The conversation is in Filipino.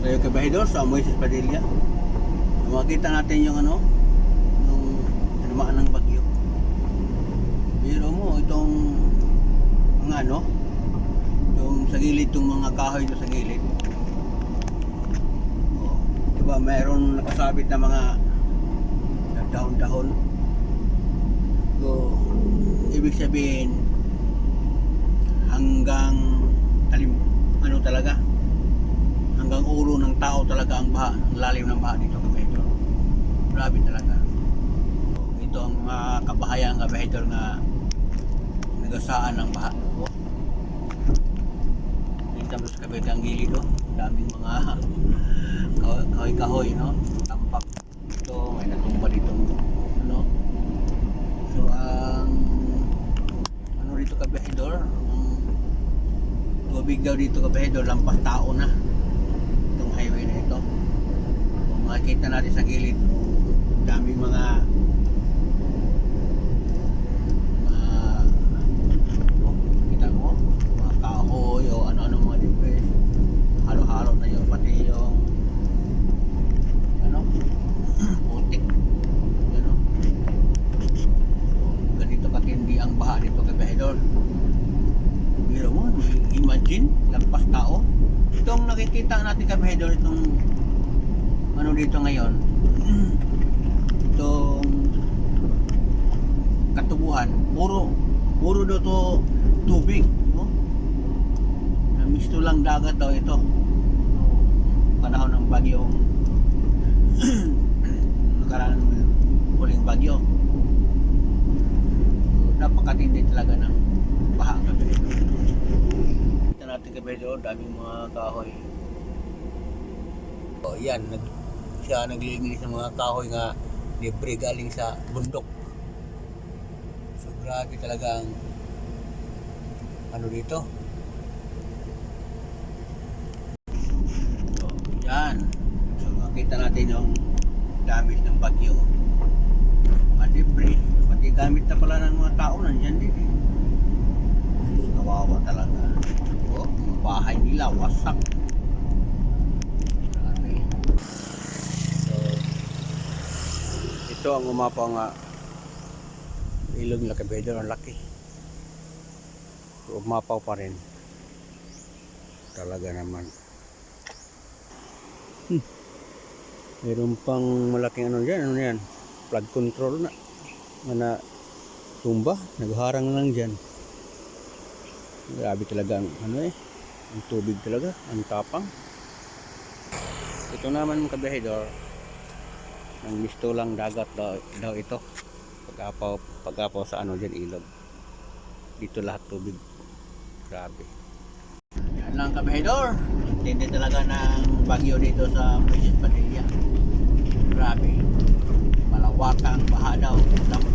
tayo kay Bahidor sa Moises Padilla. Makita natin yung ano, yung tinamaan ng bagyo. Biro mo, itong mga ano, yung sa gilid, itong mga kahoy doon sa gilid. Oh, diba, mayroon nakasabit na mga dahon-dahon. So, ibig sabihin, hanggang talim, ano talaga, hanggang ulo ng tao talaga ang baha, ang lalim ng baha dito kabahidor. Grabe talaga. So, ito ang mga kabahayang kabahidor na nagasaan ng baha. So, dito sa kabitang gilid, oh. daming mga kahoy- kahoy-kahoy, no? Tampak. Ito, may natumba dito, ano? So, ang ano dito kabahidor, ang tubig daw dito kabahidor, lampas tao na itong highway na ito. Kung makikita natin sa gilid, daming mga oh, kita mo, mga kahoy o ano-ano mga debris. Halo-halo na yung ano, putik. Ano? Ganito katindi ang baha dito kay Bahidor. Pero mo, imagine, lampas tao. Itong nakikita natin kay Bahidor, itong ano dito ngayon, itong katubuhan, puro, puro daw to tubig. No? Namisto lang dagat daw ito. Panahon ng bagyong nakaraan ng huling bagyo. Napakatindi talaga ng baha gabi. Ito natin gabi doon, daming mga kahoy. O yan, nag, siya naglilinis ng mga kahoy nga libre galing sa bundok. So grabe talaga ang ano dito. So, yan. So makita natin yung damage ng bagyo. Mga debris, pati gamit na pala ng mga tao nandiyan din eh. Kawawa talaga. Oh, bahay nila, wasak. Grabe. So, ito ang umapaw nga ilog nila kabedor ang laki. Umapaw pa rin. Talaga naman. Hmm. Meron pang malaking ano dyan, ano yan? Flood control na. Mana tumba, nagharang lang dyan. Grabe talaga ang ano eh. Ang tubig talaga, ang tapang. Ito naman mga kabahidor, ng misto lang dagat daw, daw ito. Pag-apaw, pag-apaw sa ano dyan ilog. Dito lahat tubig. Grabe. Yan lang kabahidor. Tindi talaga ng bagyo dito sa Moises Padilla. Grabe. Malawakang baha daw. Tao.